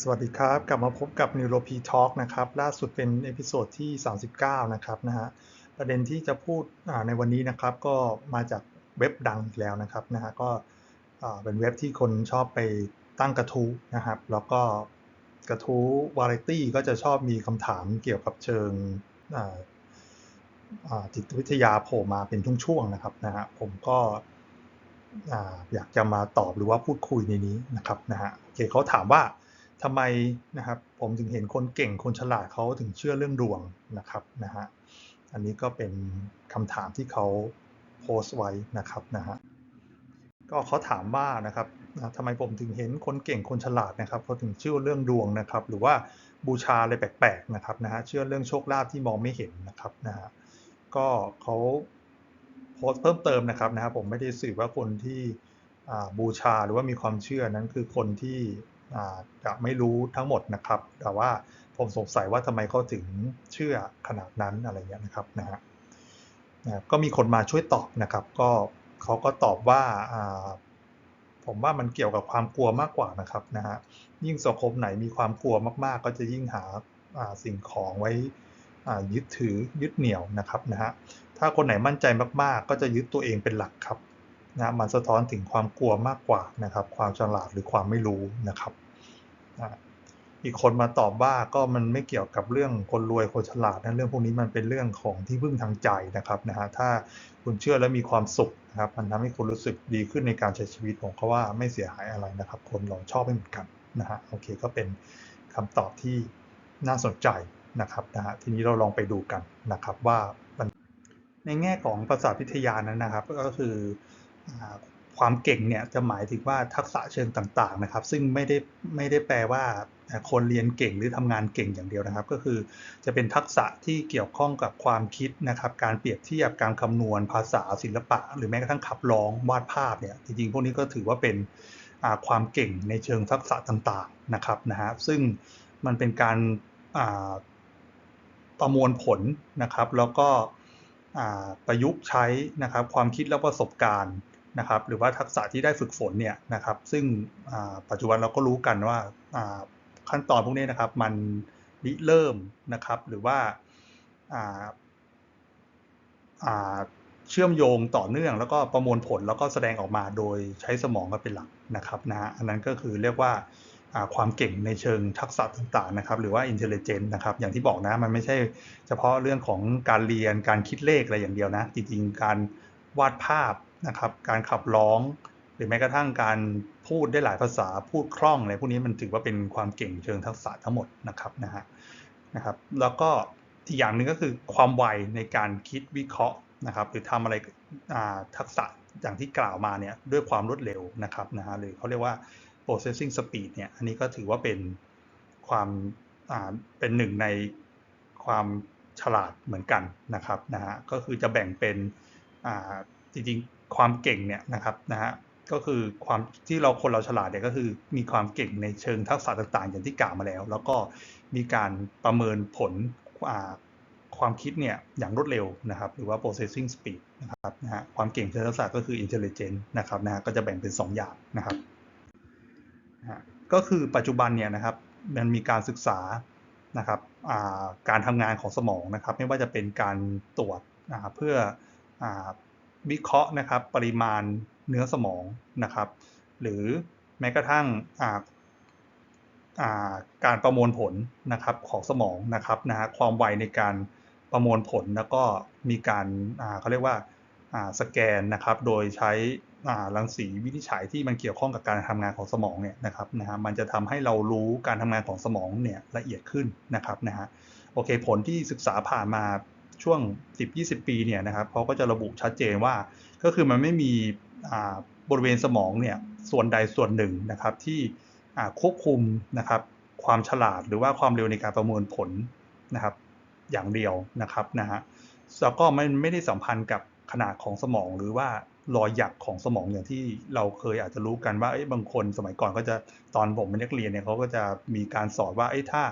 สวัสดีครับ กลับมาพบกับ NeuroP Talk นะครับ ล่าสุดเป็นเอพิโซดที่ 39 นะครับนะฮะประเด็นที่จะพูดในวันนี้นะครับก็มาจากเว็บดังแล้วนะครับนะฮะก็เป็นเว็บที่คนชอบไปตั้งกระทู้นะครับ แล้วก็กระทู้วาไรตี้ก็จะชอบมีคำถามเกี่ยวกับเชิงจิตวิทยาโผล่มาเป็นช่วงๆนะครับนะฮะผมก็อ่าอยากจะมาตอบหรือว่าพูดคุยในนี้นะครับนะฮะโอเคเขาถามว่า ทำไมนะครับผมถึงเห็นคนเก่งคนฉลาดเขาถึงเชื่อเรื่องดวงนะครับนะฮะอันนี้ก็เป็นคำถามที่เขาโพสต์ไว้นะครับนะฮะก็เขาถามว่านะครับนะทำไมผมถึงเห็นคนเก่งคนฉลาดนะครับเขาถึงเชื่อเรื่องดวงนะครับ หรือว่าบูชาอะไรแปลกๆนะครับนะฮะเชื่อเรื่องโชคลาภที่มองไม่เห็นนะครับนะฮะก็เขาโพสต์เพิ่มเติมนะครับนะฮะผมไม่ได้สื่อว่าคนที่บูชาหรือว่ามีความเชื่อนั้นคือคนที่ จะไม่รู้ทั้งหมดนะครับ แต่ว่าผมสงสัยว่าทำไมเขาถึงเชื่อขนาดนั้นอะไรเงี้ยนะครับนะฮะก็มีคนมาช่วยตอบนะครับ ก็เขาก็ตอบว่าผมว่ามันเกี่ยวกับความกลัวมากกว่านะครับนะฮะยิ่งสังคมไหนมีความกลัวมากๆ ก็จะยิ่งหาาสิ่งของไว้ยึดถือยึดเหนี่ยวนะครับนะฮะถ้าคนไหนมั่นใจมากๆ ก็จะยึดตัวเองเป็นหลักครับนะมันสะท้อนถึงความกลัวมากกว่านะครับ ความฉลาดหรือความไม่รู้นะครับ อีกคนมาตอบว่าก็มันไม่เกี่ยวกับเรื่องคนรวยคนฉลาดนะเรื่องพวกนี้มันเป็นเรื่องของที่พึ่งทางใจนะครับนะฮะถ้าคุณเชื่อและมีความสุขนะครับมันทำให้คุณรู้สึกดีขึ้นในการใช้ชีวิตผมก็ว่าไม่เสียหายอะไรนะครับ คนเราชอบไม่เหมือนกันนะฮะโอเคก็เป็นคำตอบที่น่าสนใจนะครับนะฮะทีนี้เราลองไปดูกันนะครับว่าในแง่ของภาษาทวิทยานั้นนะครับ ก็คือ ความเก่งเนี่ยจะหมายถึงว่าทักษะเชิงต่างๆนะครับ ซึ่งไม่ได้ไม่ได้แปลว่าคนเรียนเก่งหรือทำงานเก่งอย่างเดียวนะครับ ก็คือจะเป็นทักษะที่เกี่ยวข้องกับความคิดนะครับ การเปรียบเทียบการคำนวณภาษาศิลปะ หรือแม้กระทั่งขับร้องวาดภาพเนี่ยจริงๆพวกนี้ก็ถือว่าเป็นความเก่งในเชิงทักษะต่างๆนะครับนะฮะซึ่งมันเป็นการประมวลผลนะครับ แล้วก็ประยุกต์ใช้นะครับ ความคิดและประสบการณ์ นะครับหรือว่าทักษะที่ได้ฝึกฝนเนี่ยนะครับซึ่งปัจจุบันเราก็รู้กันว่าขั้นตอนพวกนี้นะครับมันริเริ่มนะครับหรือว่าเชื่อมโยงต่อเนื่องแล้วก็ประมวลผลแล้วก็แสดงออกมาโดยใช้สมองเป็นหลักนะครับนะฮะอันนั้นก็คือเรียกว่าอ่าความเก่งในเชิงทักษะต่างๆนะครับหรือว่า intelligence นะครับอย่างที่บอกนะมันไม่ใช่เฉพาะเรื่องของการเรียนการคิดเลขอะไรอย่างเดียวนะ จริงๆ การวาดภาพ นะครับ การขับร้อง หรือแม้กระทั่งการพูดได้หลายภาษาพูดคล่องอะไรพวกนี้มันถือว่าเป็นความเก่งเชิงทักษะทั้งหมดนะครับนะฮะนะครับแล้วก็อีกอย่างหนึ่งก็คือความไวในการคิดวิเคราะห์นะครับ หรือทำอะไรทักษะอย่างที่กล่าวมาเนี่ยด้วยความรวดเร็วนะครับนะฮะหรือเขาเรียกว่า processing speed เนี่ยอันนี้ก็ถือว่าเป็นความเป็นหนึ่งในความฉลาดเหมือนกันนะครับนะฮะก็คือจะแบ่งเป็นจริง ความเก่งเนี่ยนะครับนะฮะก็คือความที่เราคนเราฉลาดเนี่ยก็คือมีความเก่งในเชิงทักษะต่างๆ อย่างที่กล่าวมาแล้ว แล้วก็มีการประเมินผลความคิดเนี่ยอย่างรวดเร็วนะครับ หรือว่า processing speed นะครับนะฮะความเก่งเชิงทักษะก็คือ intelligence นะครับนะฮะก็จะแบ่งเป็น 2 อย่างนะครับนะก็คือปัจจุบันเนี่ยนะครับมันมีการศึกษานะครับการทำงานของสมองนะครับ ไม่ว่าจะเป็นการตรวจเพื่ออ วิเคราะห์นะครับปริมาณเนื้อสมองนะครับ หรือแม้กระทั่งาาการประมวลผลนะครับของสมองนะครับนะฮะความไวในการประมวลผลแล้วก็มีการาเขาเรียกว่าาสแกนนะครับโดยใช้รังสีวินิจฉัยที่มันเกี่ยวข้องกับการทำงานของสมองเนี่ยนะครับนะฮะมันจะทำให้เรารู้การทำงานของสมองเนี่ยละเอียดขึ้นนะครับนะฮะโอเคผลที่ศึกษาผ่านมา ช่วง 10-20 ปีเนี่ยนะครับเขาก็จะระบุชัดเจนว่าก็คือมันไม่มีบริเวณสมองเนี่ยส่วนใดส่วนหนึ่งนะครับที่ควบคุมนะครับความฉลาดหรือว่าความเร็วในการประมวลผลนะครับอย่างเดียวนะครับนะฮะแล้วก็ไม่ไม่ได้สัมพันธ์กับขนาดของสมองหรือว่ารอยหยักของสมองอย่างที่เราเคยอาจจะรู้กันว่าบางคนสมัยก่อนก็จะตอนผมเป็นนักเรียนเนี่ยเขาก็จะมีการสอนว่าถ้า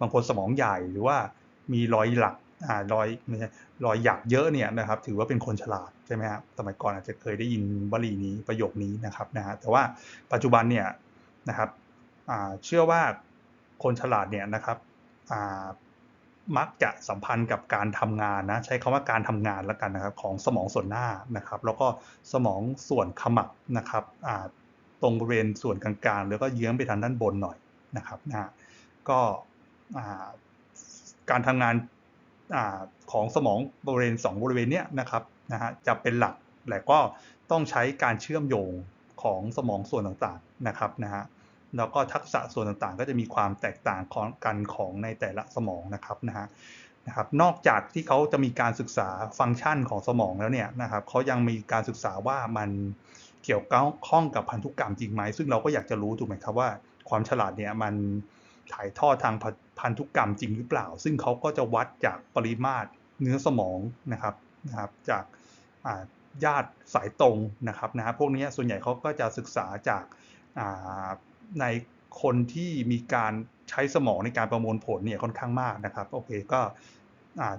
บางคนสมองใหญ่หรือว่ามีรอยหลัก รอยไม่ใช่รอยหยักเยอะเนี่ยนะครับ ถือว่าเป็นคนฉลาดใช่ไหมครับสมัยก่อนอาจจะเคยได้ยินวลีนี้ประโยคนี้นะครับนะฮะแต่ว่าปัจจุบันเนี่ยนะครับเชื่อว่าคนฉลาดเนี่ยนะครับมักจะสัมพันธ์กับการทำงานนะใช้คำว่าการทำงานแล้วกันนะครับของสมองส่วนหน้านะครับ แล้วก็สมองส่วนขมับนะครับตรงบริเวณส่วนกลางๆ แล้วก็เยื้องไปทางด้านบนหน่อยนะครับนะก็การทำงาน ของสมองบริเวณ 2 บริเวณนี้นะครับนะฮะจะเป็นหลักแต่ก็ต้องใช้การเชื่อมโยงของสมองส่วนต่างๆนะครับนะฮะแล้วก็ทักษะส่วนต่างๆ ก็จะมีความแตกต่างของกันของในแต่ละสมองนะครับนะฮะนะครับนอกจากที่เขาจะมีการศึกษาฟังก์ชันของสมองแล้วเนี่ยนะครับเขายังมีการศึกษาว่ามันเกี่ยวข้องกับพันธุกรรมจริงไหมซึ่งเราก็อยากจะรู้ถูกไหมครับว่าความฉลาดเนี่ยมันถ่ายทอดทาง พันธุกรรมจริงหรือเปล่า ซึ่งเขาก็จะวัดจากปริมาตรเนื้อสมองนะครับนะครับ จากญาติสายตรงนะครับนะ พวกนี้ส่วนใหญ่เขาก็จะศึกษาจากในคนที่มีการใช้สมองในการประมวลผลเนี่ยค่อนข้างมากนะครับ โอเคก็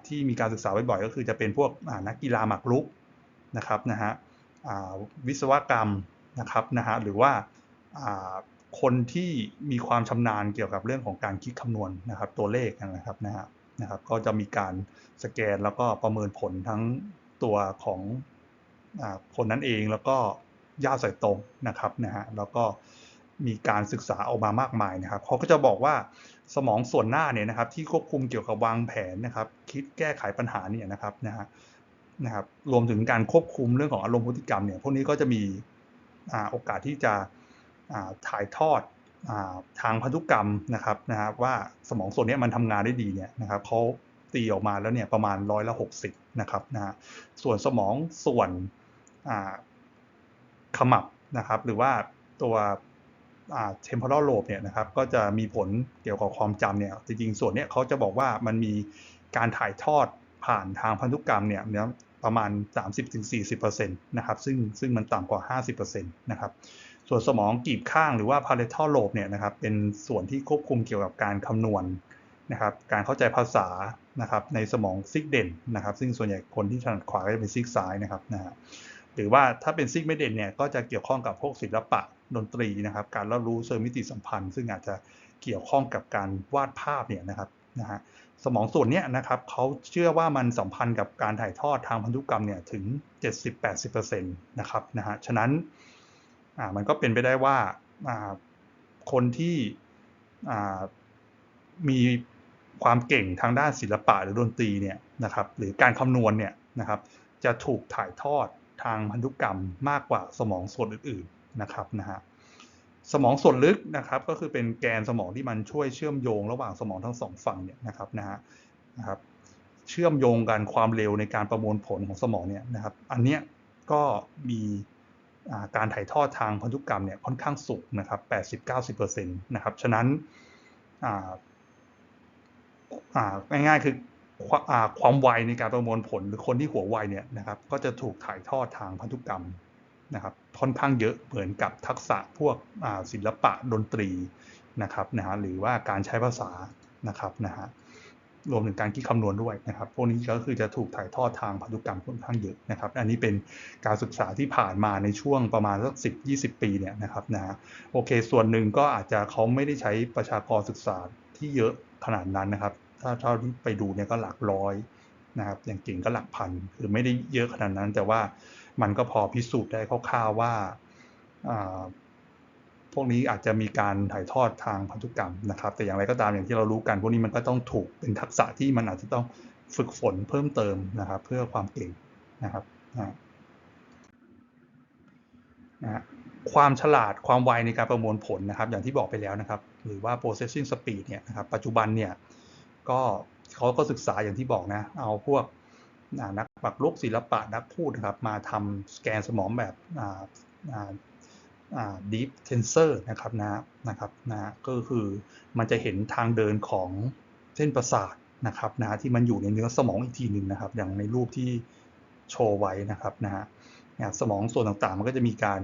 ที่มีการศึกษาบ่อยๆก็คือจะเป็นพวกนักกีฬาหมากรุกนะครับนะฮะวิศวกรรมนะครับนะฮะหรือว่า คนที่มีความชำนาญเกี่ยวกับเรื่องของการคิดคำนวณนะครับ ตัวเลขนะครับนะฮะนะครับ ก็จะมีการสแกนแล้วก็ประเมินผลทั้งตัวของคนนั้นเองแล้วก็ญาติสายตรงนะครับนะฮะแล้วก็มีการศึกษาออกมามากมายนะครับเขาก็จะบอกว่าสมองส่วนหน้าเนี่ยนะครับ ที่ควบคุมเกี่ยวกับวางแผนนะครับ คิดแก้ไขปัญหาเนี่ยนะครับนะฮะนะครับรวมถึงการควบคุมเรื่องของอารมณ์พฤติกรรมเนี่ยพวกนี้ก็จะมีโอกาสที่จะ ถ่ายทอดทางพันธุกรรมนะครับนะครับว่าสมองส่วนนี้มันทำงานได้ดีเนี่ยนะครับเขาตีออกมาแล้วเนี่ยประมาณร้อยละหกสิบนะครับนะฮะส่วนสมองส่วนขมับนะครับ หรือว่าตัวเทมเพอรัลโลบเนี่ยนะครับก็จะมีผลเกี่ยวกับความจำเนี่ยจริงๆส่วนเนี้ยเขาจะบอกว่ามันมีการถ่ายทอดผ่านทางพันธุกรรมเนี่ยเนี่ยประมาณ 30-40%นะครับซึ่งซึ่งมันต่ำกว่า 50%นะครับ ส่วนสมองกีบข้างหรือว่า palatal lobe เนี่ยนะครับเป็นส่วนที่ควบคุมเกี่ยวกับการคำนวณนะครับการเข้าใจภาษานะครับในสมองซิกเด่นนะครับซึ่งส่วนใหญ่คนที่ถนัดขวาก็จะเป็นซิกซ้ายนะครับนะฮะหรือว่าถ้าเป็นซิกไม่เด่นเนี่ยก็จะเกี่ยวข้องกับพวกศิลปะดนตรีนะครับ การรับรู้เชิงมิติสัมพันธ์ ซึ่งอาจจะเกี่ยวข้องกับการวาดภาพเนี่ยนะครับนะฮะสมองส่วนนี้นะครับเขาเชื่อว่ามันสัมพันธ์กับการถ่ายทอดทางพันธุกรรมเนี่ยถึง 70-80%นะครับนะฮะฉะนั้น อ่ามันก็เป็นไปได้ว่าอ่าคนที่อ่ามีความเก่งทางด้านศิลปะหรือดนตรีเนี่ยนะครับหรือการคำนวณเนี่ยนะครับจะถูกถ่ายทอดทางพันธุกรรมมากกว่าสมองส่วนอื่นๆนะครับนะฮะสมองส่วนลึกนะครับก็คือเป็นแกนสมองที่มันช่วยเชื่อมโยงระหว่างสมองทั้งสองฝั่งเนี่ยนะครับนะฮะนะครับเชื่อมโยงกันความเร็วในการประมวลผลของสมองเนี่ยนะครับ อันเนี้ยก็มี การถ่ายทอดทางพันธุกรรมเนี่ยค่อนข้างสูงนะครับ 80-90%นะครับ ฉะนั้นง่ายๆคือความไวในการประมวลผลหรือคนที่หัวไวเนี่ยนะครับ ก็จะถูกถ่ายทอดทางพันธุกรรมนะครับค่อนข้างเยอะเหมือนกับทักษะพวกศิลปะดนตรีนะครับนะฮะหรือว่าการใช้ภาษานะครับนะฮะ รวมถึงการคิดคำนวณด้วยนะครับ พวกนี้ก็คือจะถูกถ่ายทอดทางพันธุกรรมค่อนข้างเยอะนะครับ อันนี้เป็นการศึกษาที่ผ่านมาในช่วงประมาณสักสิบยี่สิบปีเนี่ยนะครับนะโอเค ส่วนหนึ่งก็อาจจะเขาไม่ได้ใช้ประชากรศึกษาที่เยอะขนาดนั้นนะครับ ถ้าเท่าที่ไปดูเนี่ยก็หลักร้อยนะครับ อย่างเก่งก็หลักพัน คือไม่ได้เยอะขนาดนั้น แต่ว่ามันก็พอพิสูจน์ได้คร่าวๆว่า พวกนี้อาจจะมีการถ่ายทอดทางพันธุกรรมนะครับ แต่อย่างไรก็ตามอย่างที่เรารู้กัน พวกนี้มันก็ต้องถูกเป็นทักษะที่มันอาจจะต้องฝึกฝนเพิ่มเติมนะครับ เพื่อความเก่งนะครับนะความฉลาดความไวในการประมวลผลนะครับ อย่างที่บอกไปแล้วนะครับ หรือว่า processing speed เนี่ยนะครับ ปัจจุบันเนี่ยก็เขาก็ศึกษาอย่างที่บอกนะ เอาพวกนักปักลุกศิลปะนักพูดนะครับ มาทำสแกนสมองแบบ deep tensor นะครับนะนะครับนะก็คือมันจะเห็นทางเดินของเส้นประสาทนะครับนะที่มันอยู่ในเนื้อสมองอีกทีหนึ่งนะครับ อย่างในรูปที่โชว์ไว้นะครับนะฮะสมองส่วนต่างๆ มันก็จะมีการ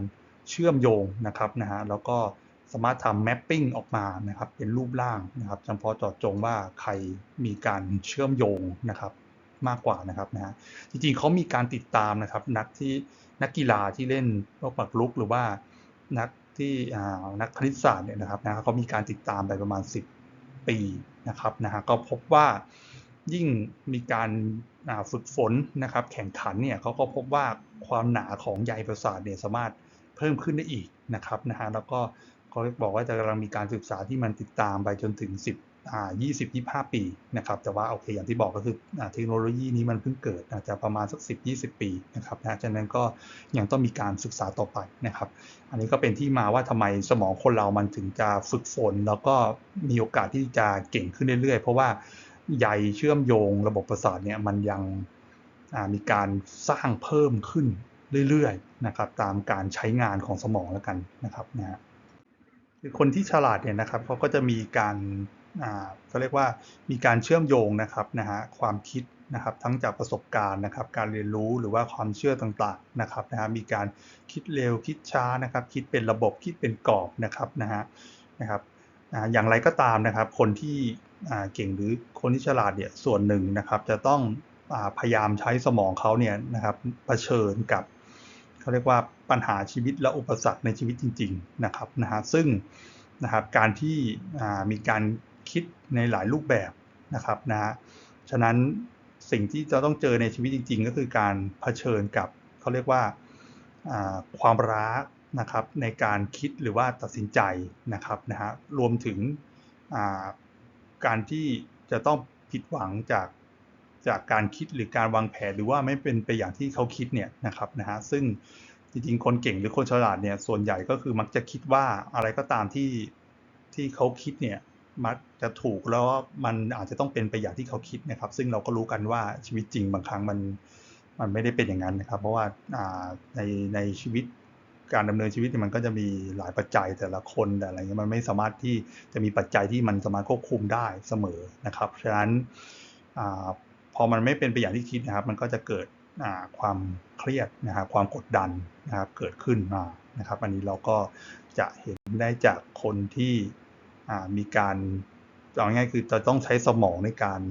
เชื่อมโยงนะครับนะฮะแล้วก็สามารถทำ mapping ออกมานะครับเป็นรูปร่างนะครับเฉพาะจาะจงว่าใครมีการเชื่อมโยงนะครับมากกว่านะครับนะฮะจริงๆเขามีการติดตามนะครับนักที่นักกีฬาที่เล่นพวกปักลุกหรือว่า นักที่นักคณิตศาสตร์เนี่ยนะครับนะเขามีการติดตามไปประมาณ 10 ปีนะครับนะฮะก็พบว่ายิ่งมีการฝึกฝนนะครับ แข่งขันเนี่ยเขาก็พบว่าความหนาของใยประสาทเนี่ยสามารถเพิ่มขึ้นได้อีกนะครับนะฮะแล้วก็เขาบอกว่าจะกำลังมีการศึกษาที่มันติดตามไปจนถึง 10 อ่า20 25ปีนะครับแต่ว่าโอเคอย่างที่บอกก็คือเทคโนโลยีนี้มันเพิ่งเกิดอาจจะประมาณสัก10 20ปีนะครับนะฉะนั้นก็ยังต้องมีการศึกษาต่อไปนะครับ อันนี้ก็เป็นที่มาว่าทำไมสมองคนเรามันถึงจะฝึกฝน แล้วก็มีโอกาสที่จะเก่งขึ้นเรื่อยๆ เพราะว่าใยเชื่อมโยงระบบประสาทเนี่ยมันยังมีการสร้างเพิ่มขึ้นเรื่อยๆนะครับตามการใช้งานของสมองแล้วกันนะครับนะคือคนที่ฉลาดเนี่ยนะครับเขาก็จะมีการ ก็เรียกว่ามีการเชื่อมโยงนะครับนะฮะความคิดนะครับทั้งจากประสบการณ์นะครับ การเรียนรู้หรือว่าความเชื่อต่างๆนะครับนะฮะมีการคิดเร็วคิดช้านะครับ คิดเป็นระบบคิดเป็นกรอบนะครับนะฮะนะครับอย่างไรก็ตามนะครับ คนที่เก่งหรือคนที่ฉลาดเนี่ยส่วนหนึ่งนะครับ จะต้องพยายามใช้สมองเขาเนี่ยนะครับเผชิญกับเขาเรียกว่าปัญหาชีวิตและอุปสรรคในชีวิตจริง ๆนะครับนะฮะซึ่งนะครับการที่มีการ คิดในหลายรูปแบบนะครับนะฮะฉะนั้นสิ่งที่จะต้องเจอในชีวิตจริง ๆ ก็คือการเผชิญกับเขาเรียกว่าความรักนะครับในการคิดหรือว่าตัดสินใจนะครับนะฮะรวมถึงการที่จะต้องผิดหวังจากจากการคิดหรือการวางแผนหรือว่าไม่เป็นไปอย่างที่เขาคิดเนี่ยนะครับนะฮะซึ่งจริงๆ คนเก่งหรือคนฉลาดเนี่ยส่วนใหญ่ก็คือมักจะคิดว่าอะไรก็ตามที่ที่เขาคิดเนี่ย มักจะถูกแล้วมันอาจจะต้องเป็นไปอย่างที่เขาคิดนะครับ ซึ่งเราก็รู้กันว่าชีวิตจริงบางครั้งมันมันไม่ได้เป็นอย่างนั้นนะครับ เพราะว่าในในชีวิตการดำเนินชีวิตมันก็จะมีหลายปัจจัยแต่ละคนแต่อะไรเงี้ยมันไม่สามารถที่จะมีปัจจัยที่มันสามารถควบคุมได้เสมอนะครับฉะนั้นอพอมันไม่เป็นไปอย่างที่คิดนะครับ มันก็จะเกิดความเครียดนะครับความกดดันนะครับเกิดขึ้นมานะครับ อันนี้เราก็จะเห็นได้จากคนที่ มีการเอาง่ายคือจะต้องใช้สมองในการ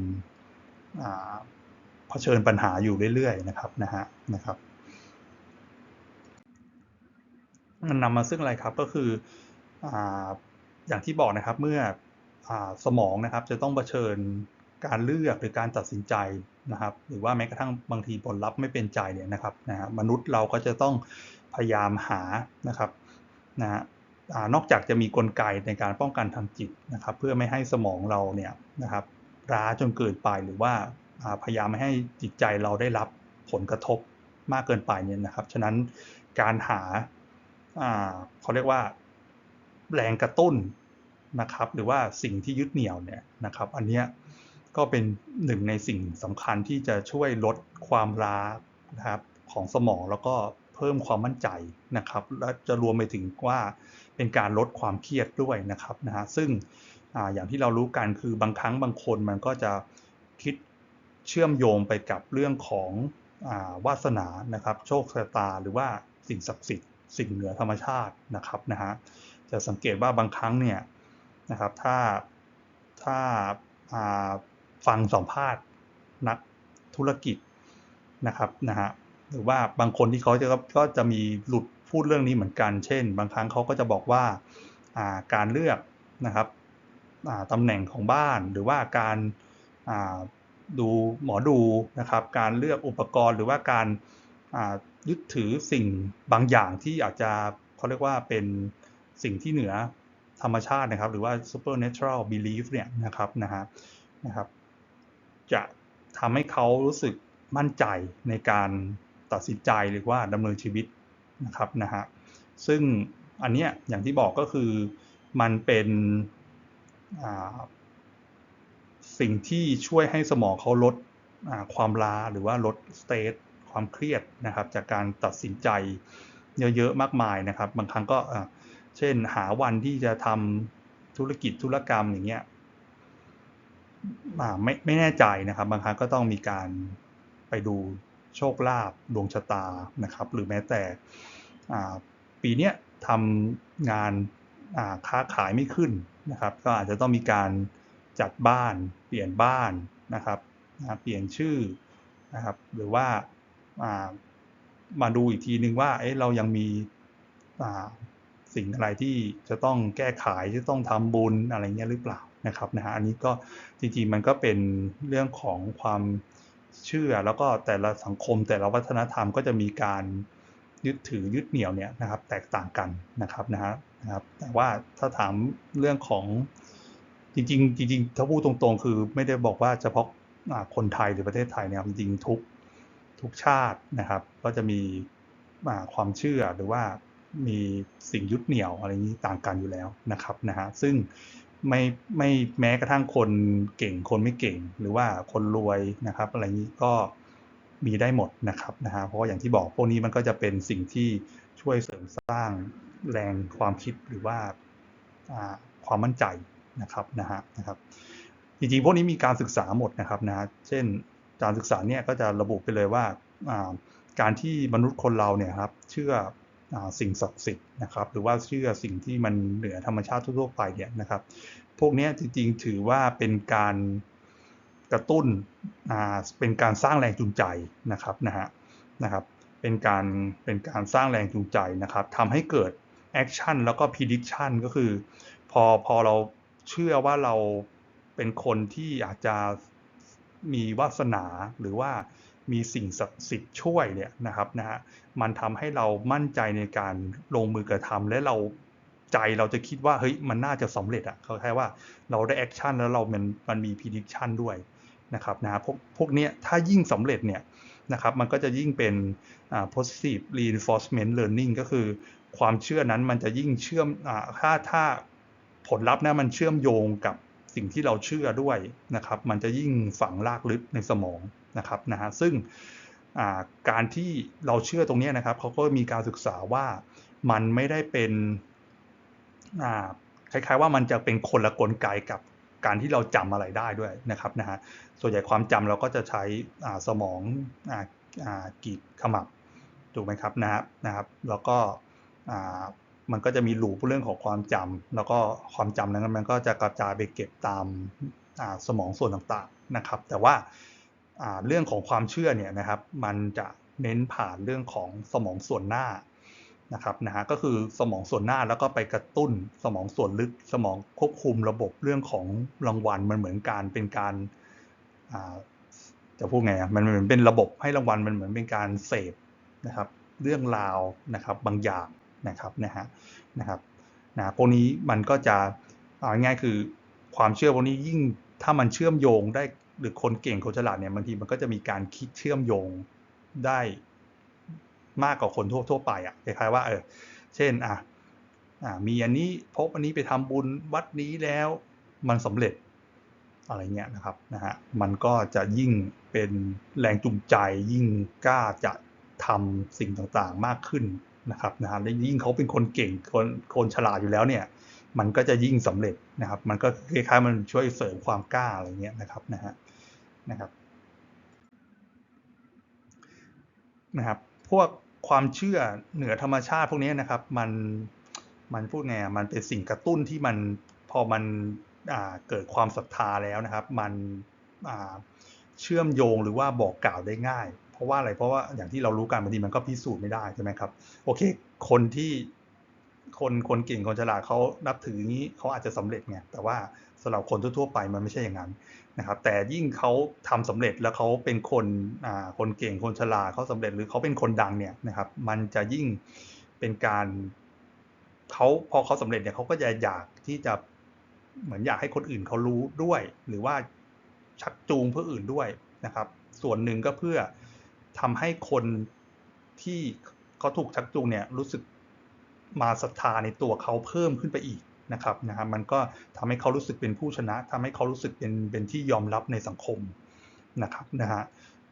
เผชิญปัญหาอยู่เรื่อยๆนะครับนะฮะนะครับ มันนำมาซึ่งอะไรครับก็คือออย่างที่บอกนะครับเมื่ออสมองนะครับจะต้องเผชิญการเลือกหรือการตัดสินใจนะครับ หรือว่าแม้กระทั่งบางทีผลลัพธ์ไม่เป็นใจเนี่ยนะครับนะฮะมนุษย์เราก็จะต้องพยายามหานะครับนะฮะ นอกจากจะมีกลไกในการป้องกันทางจิตนะครับ เพื่อไม่ให้สมองเราเนี่ยนะครับร้าจนเกินไปหรือว่าพยายามไม่ให้จิตใจเราได้รับผลกระทบมากเกินไปเนี่ยนะครับ ฉะนั้นการหาเขาเรียกว่าแรงกระตุ้นนะครับ หรือว่าสิ่งที่ยึดเหนี่ยวเนี่ยนะครับ อันนี้ก็เป็นหนึ่งในสิ่งสำคัญที่จะช่วยลดความร้านะครับของสมองแล้วก็ เพิ่มความมั่นใจนะครับ และจะรวมไปถึงว่าเป็นการลดความเครียดด้วยนะครับนะฮะซึ่งออย่างที่เรารู้กันคือบางครั้งบางคนมันก็จะคิดเชื่อมโยงไปกับเรื่องของอวาสนานะครับ โชคชะตาหรือว่าสิ่งศักดิ์สิทธิ์สิ่งเหนือธรรมชาตินะครับนะฮะจะสังเกตว่าบางครั้งเนี่ยนะครับถ้าถ้าฟังสัมภาษณ์นักธุรกิจนะครับนะฮะ หรือว่าบางคนที่เขาจะก็จะมีหลุดพูดเรื่องนี้เหมือนกัน เช่น บางครั้งเขาก็จะบอกว่าการเลือกนะครับตำแหน่งของบ้านหรือว่าการดูหมอดูนะครับ การเลือกอุปกรณ์หรือว่าการยึดถือสิ่งบางอย่างที่อาจจะเขาเรียกว่าเป็นสิ่งที่เหนือธรรมชาตินะครับ หรือว่า supernatural belief เนี่ยนะครับนะฮะนะครับ จะทำให้เขารู้สึกมั่นใจในการ ตัดสินใจหรือว่าดำเนินชีวิตนะครับนะฮะซึ่งอันเนี้ยอย่างที่บอกก็คือมันเป็นสิ่งที่ช่วยให้สมองเขาลดความล้าหรือว่าลดสเตทความเครียดนะครับ จากการตัดสินใจเยอะๆมากมายนะครับ บางครั้งก็เช่นหาวันที่จะทำธุรกิจธุรกรรมอย่างเงี้ยไม่ไม่แน่ใจนะครับ บางครั้งก็ต้องมีการไปดู โชคลาภดวงชะตานะครับ หรือแม้แต่ปีนี้ทำงานค้าขายไม่ขึ้นนะครับ ก็อาจจะต้องมีการจัดบ้านเปลี่ยนบ้านนะครับเปลี่ยนชื่อนะครับ หรือว่ามาดูอีกทีนึงว่าเอ๊ะเรายังมีสสิ่งอะไรที่จะต้องแก้ไขจะต้องทำบุญอะไรเงี้ยหรือเปล่านะครับนะฮะอันนี้ก็จริงๆมันก็เป็นเรื่องของความ เชื่อ แล้วก็แต่ละสังคมแต่ละวัฒนธรรมก็จะมีการยึดถือยึดเหนี่ยวเนี่ยนะครับ แตกต่างกันนะครับนะฮะนะครับ แต่ว่าถ้าถามเรื่องของจริงๆจริงๆถ้าพูดตรงๆ คือไม่ได้บอกว่าเฉพาะคนไทยหรือประเทศไทยเนี่ยจริงทุกทุกชาตินะครับ ก็จะมีความเชื่อหรือว่ามีสิ่งยึดเหนี่ยวอะไรนี้ต่างกันอยู่แล้วนะครับนะฮะซึ่ง ไม่ไม่แม้กระทั่งคนเก่งคนไม่เก่ง หรือว่าคนรวยนะครับอะไรนี้ก็มีได้หมดนะครับนะฮะเพราะอย่างที่บอกพวกนี้มันก็จะเป็นสิ่งที่ช่วยเสริมสร้างแรงความคิดหรือว่าความมั่นใจนะครับนะฮะนะครับจริงๆพวกนี้มีการศึกษาหมดนะครับนะเช่นการศึกษาเนี่ยก็จะระบุไปเลยว่าการที่มนุษย์คนเราเนี่ยครับเชื่อ สิ่งศักดิ์สิทธิ์นะครับ หรือว่าเชื่อสิ่งที่มันเหนือธรรมชาติทั่วไปเนี่ยนะครับ พวกนี้จริงๆถือว่าเป็นการกระตุ้นเป็นการสร้างแรงจูงใจนะครับนะฮะนะครับ เป็นการเป็นการสร้างแรงจูงใจนะครับทำให้เกิดแอคชั่นแล้วก็พิจิชั่นก็คือ พอพอเราเชื่อว่าเราเป็นคนที่อาจจะมีวาสนาหรือว่า มีสิ่งศักดิ์สิทธิ์ช่วยเนี่ยนะครับนะฮะมันทำให้เรามั่นใจในการลงมือกระทำและเราใจเราจะคิดว่าเฮ้ยมันน่าจะสำเร็จอะเขาแค่ว่าเราได้แอคชั่นแล้วเรามันมันมีพิจิชันด้วยนะครับนะพวกพวกนี้ถ้ายิ่งสำเร็จเนี่ยนะครับมันก็จะยิ่งเป็น positive reinforcement learning ก็คือความเชื่อนั้นมันจะยิ่งเชื่อมถ้าถ้าผลลัพธ์นะมันเชื่อมโยงกับ สิ่งที่เราเชื่อด้วยนะครับ มันจะยิ่งฝังลากลึกในสมองนะครับนะฮะซึ่งการที่เราเชื่อตรงนี้นะครับเขาก็มีการศึกษาว่ามันไม่ได้เป็นคล้ายๆว่ามันจะเป็นคนละกลไกกับการที่เราจำอะไรได้ด้วยนะครับนะฮะส่วนใหญ่ความจำเราก็จะใช้สมองกีดขมับถูกไหมครับนะครับนะครับ แล้วก็ มันก็จะมีหลูปเรื่องของความจำแล้วก็ความจำนั้นมันก็จะกระจายไปเก็บตามสมองส่วนต่างๆนะครับ แต่ว่าเรื่องของความเชื่อเนี่ยนะครับมันจะเน้นผ่านเรื่องของสมองส่วนหน้านะครับนะฮะก็คือสมองส่วนหน้าแล้วก็ไปกระตุ้นสมองส่วนลึกสมองควบคุมระบบเรื่องของรางวัลมันเหมือนการเป็นการจะพูดไงอะมันเหมือนเป็นระบบให้รางวัลมันเหมือนเป็นการเสพนะครับ เรื่องราวนะครับบางอย่าง นะครับนะฮะนะครับนะพวกนี้มันก็จะเอาง่ายคือความเชื่อพวกนี้ยิ่งถ้ามันเชื่อมโยงได้หรือคนเก่งคนฉลาดเนี่ยบางทีมันก็จะมีการคิดเชื่อมโยงได้มากกว่าคนทั่วทั่วไปอะคล้ายๆว่าเออเช่นอะอ่ามีอันนี้พบอันนี้ไปทำบุญวัดนี้แล้วมันสำเร็จอะไรเงี้ยนะครับนะฮะมันก็จะยิ่งเป็นแรงจูงใจยิ่งกล้าจะทำสิ่งต่างๆมากขึ้น นะครับนะฮะและยิ่งเขาเป็นคนเก่งคนคนฉลาดอยู่แล้วเนี่ย มันก็จะยิ่งสำเร็จนะครับ มันก็คล้ายๆมันช่วยเสริมความกล้าอะไรเงี้ยนะครับนะฮะนะครับนะครับพวกความเชื่อเหนือธรรมชาติพวกนี้นะครับ มันมันพูดไงมันเป็นสิ่งกระตุ้นที่มันพอมันเกิดความศรัทธาแล้วนะครับ มันเชื่อมโยงหรือว่าบอกกล่าวได้ง่าย เพราะว่าอะไรเพราะว่าอย่างที่เรารู้กันบางทีมันก็พิสูจน์ไม่ได้ใช่ไหมครับ โอเค คนที่คนคนเก่งคนฉลาดเขานับถือนี้เขาอาจจะสำเร็จไงแต่ว่าสำหรับคนทั่วๆไปมันไม่ใช่อย่างนั้นนะครับ แต่ยิ่งเขาทำสำเร็จแล้วเขาเป็นคนอ่าคนเก่งคนฉลาดเขาสำเร็จหรือเขาเป็นคนดังเนี่ยนะครับ มันจะยิ่งเป็นการเขาพอเขาสำเร็จเนี่ยเขาก็จะอยากที่จะเหมือนอยากให้คนอื่นเขารู้ด้วย หรือว่าชักจูงเพื่ออื่นด้วยนะครับ ส่วนหนึ่งก็เพื่อ ทำให้คนที่เขาถูกชักจูงเนี่ยรู้สึกมาศรัทธาในตัวเขาเพิ่มขึ้นไปอีกนะครับนะครับมันก็ทำให้เขารู้สึกเป็นผู้ชนะทำให้เขารู้สึกเป็นเป็นที่ยอมรับในสังคมนะครับนะฮะ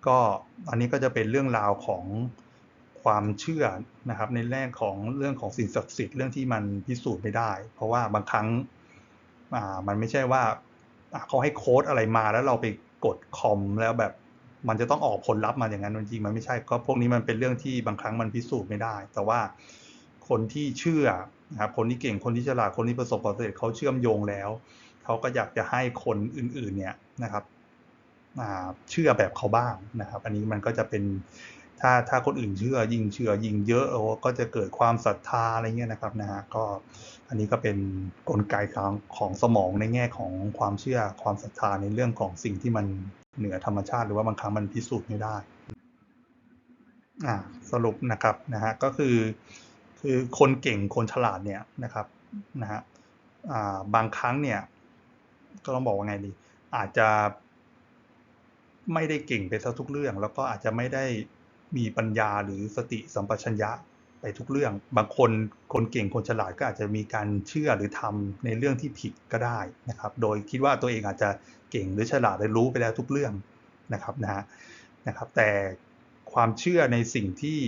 ก็อันนี้ก็จะเป็นเรื่องราวของความเชื่อนะครับ ในแรกของเรื่องของสิ่งศักดิ์สิทธิ์เรื่องที่มันพิสูจน์ไม่ได้ เพราะว่าบางครั้งมันไม่ใช่ว่าเขาให้โค้ดอะไรมาแล้วเราไปกดคอมแล้วแบบ มันจะต้องออกผลลัพธ์มาอย่างนั้นจริงมันไม่ใช่ก็พวกนี้มันเป็นเรื่องที่บางครั้งมันพิสูจน์ไม่ได้ แต่ว่าคนที่เชื่อนะครับคนที่เก่งคนที่ฉลาดคนที่ประสบความสำเร็จเขาเชื่อมโยงแล้วเขาก็อยากจะให้คนอื่นๆเนี่ยนะครับเชื่อแบบเขาบ้างนะครับ อันนี้มันก็จะเป็นถ้าถ้าคนอื่นเชื่อยิ่งเชื่อยิ่งเยอะโอ้ก็จะเกิดความศรัทธาอะไรเงี้ยนะครับนะฮะก็อันนี้ก็เป็นนกลไกของของสมองในแง่ของความเชื่อความศรัทธาในเรื่องของสิ่งที่มัน เหนือธรรมชาติหรือว่าบางครั้งมันพิสูจน์ไม่ได้อ่าสรุปนะครับนะฮะก็คือคือคนเก่งคนฉลาดเนี่ยนะครับนะฮะอ่าบางครั้งเนี่ยก็ต้องบอกว่าไงดี อาจจะไม่ได้เก่งไปซะทุกเรื่อง แล้วก็อาจจะไม่ได้มีปัญญาหรือสติสัมปชัญญะ ไปทุกเรื่อง บางคนคนเก่งคนฉลาดก็อาจจะมีการเชื่อหรือทำในเรื่องที่ผิดก็ได้นะครับ โดยคิดว่าตัวเองอาจจะเก่งหรือฉลาดได้รู้ไปแล้วทุกเรื่องนะครับนะฮะนะครับ แต่ความเชื่อในสิ่งที่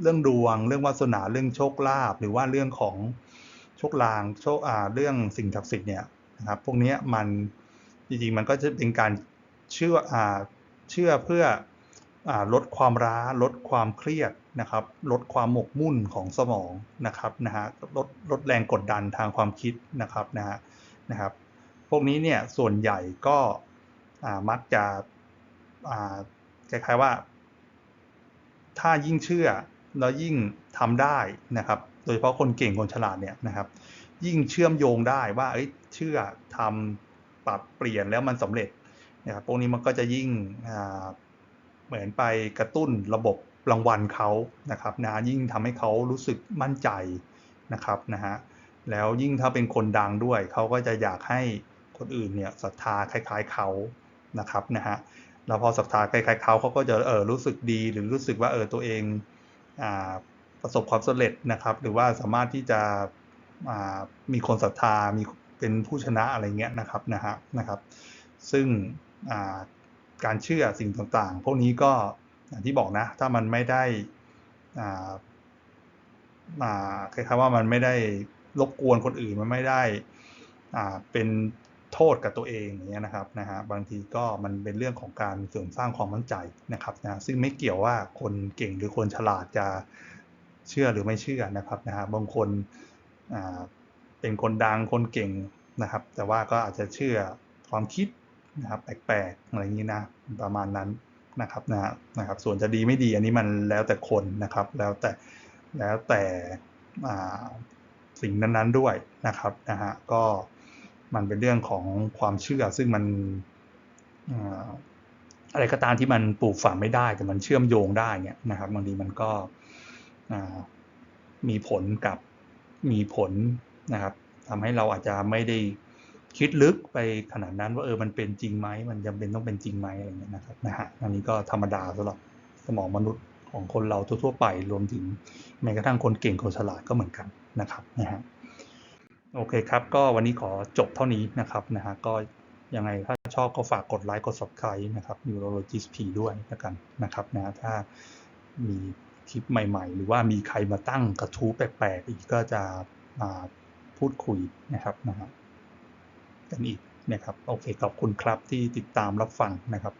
เรื่องดวง เรื่องวาสนาเรื่องโชคลาภหรือว่าเรื่องของโชคลางโชคเรื่องสิ่งศักดิ์สิทธิ์เนี่ยนะครับ พวกนี้มันจริงๆมันก็จะเป็นการเชื่อเชื่อเพื่อ ลดความร้า ลดความเครียดนะครับ ลดความหมกมุ่นของสมองนะครับนะฮะลดลดแรงกดดันทางความคิดนะครับนะฮะนะครับ พวกนี้เนี่ยส่วนใหญ่ก็มักจะคล้ายๆว่า ถ้ายิ่งเชื่อแล้วยิ่งทำได้นะครับ โดยเฉพาะคนเก่งคนฉลาดเนี่ยนะครับ ยิ่งเชื่อมโยงได้ว่าเอ้ยเชื่อทำปรับเปลี่ยนแล้วมันสำเร็จนะครับพวกนี้มันก็จะยิ่ง เหมือนไปกระตุ้นระบบรางวัลเขานะครับนะยิ่งทำให้เขารู้สึกมั่นใจนะครับนะฮะแล้วยิ่งถ้าเป็นคนดังด้วย เขาก็จะอยากให้คนอื่นเนี่ยศรัทธาคล้าย ๆเขานะครับนะฮะแล้วพอศรัทธาคล้ายๆเขาเขาก็จะเออรู้สึกดีหรือรู้สึกว่าเออตัวเองอ่าประสบความสำเร็จนะครับ หรือว่าสามารถที่จะมีคนศรัทธามีเป็นผู้ชนะอะไรเงี้ยนะครับนะฮะนะครับ ซึ่ง การเชื่อสิ่งต่างๆ พวกนี้ก็อย่างที่บอกนะ ถ้ามันไม่ได้คล้ายๆว่ามันไม่ได้รบกวนคนอื่นมันไม่ได้เป็นโทษกับตัวเองอย่างเงี้ยนะครับนะฮะบางทีก็มันเป็นเรื่องของการเสริมสร้างความมั่นใจนะครับนะซึ่งไม่เกี่ยวว่าคนเก่งหรือคนฉลาดจะเชื่อหรือไม่เชื่อนะครับนะฮะบางคนเป็นคนดังคนเก่งนะครับ แต่ว่าก็อาจจะเชื่อความคิด นะครับแปลกๆอะไรอย่างนี้นะประมาณนั้นนะครับนะนะครับ ส่วนจะดีไม่ดีอันนี้มันแล้วแต่คนนะครับ แล้วแต่แล้วแต่สิ่งนั้นๆด้วยนะครับนะฮะก็มันเป็นเรื่องของความเชื่อซึ่งมันอะไรก็ตามที่มันปลูกฝังไม่ได้ แต่มันเชื่อมโยงได้เนี่ยนะครับบางทีมันก็มีผลกับมีผลนะครับทำให้เราอาจจะไม่ได้ คิดลึกไปขนาดนั้นว่าเออมันเป็นจริงไหมมันจำเป็นต้องเป็นจริงไหมอะไรเงี้ยนะครับนะฮะอันนี้ก็ธรรมดาสำหรับสมองมนุษย์ของคนเราทั่วๆไปรวมถึงแม้กระทั่งคนเก่งคนฉลาดก็เหมือนกันนะครับนะฮะโอเคครับ ก็วันนี้ขอจบเท่านี้นะครับนะฮะก็ยังไงถ้าชอบก็ฝากกดไลค์กด subscribe นะครับ Neurologist P ด้วยแล้วกันนะครับนะถ้ามีคลิปใหม่ ๆ หรือว่ามีใครมาตั้งกระทู้แปลกๆอีกก็จะมาพูดคุยนะครับนะครับ กันอีกนะครับ โอเค ขอบคุณครับที่ติดตามรับฟังนะครับ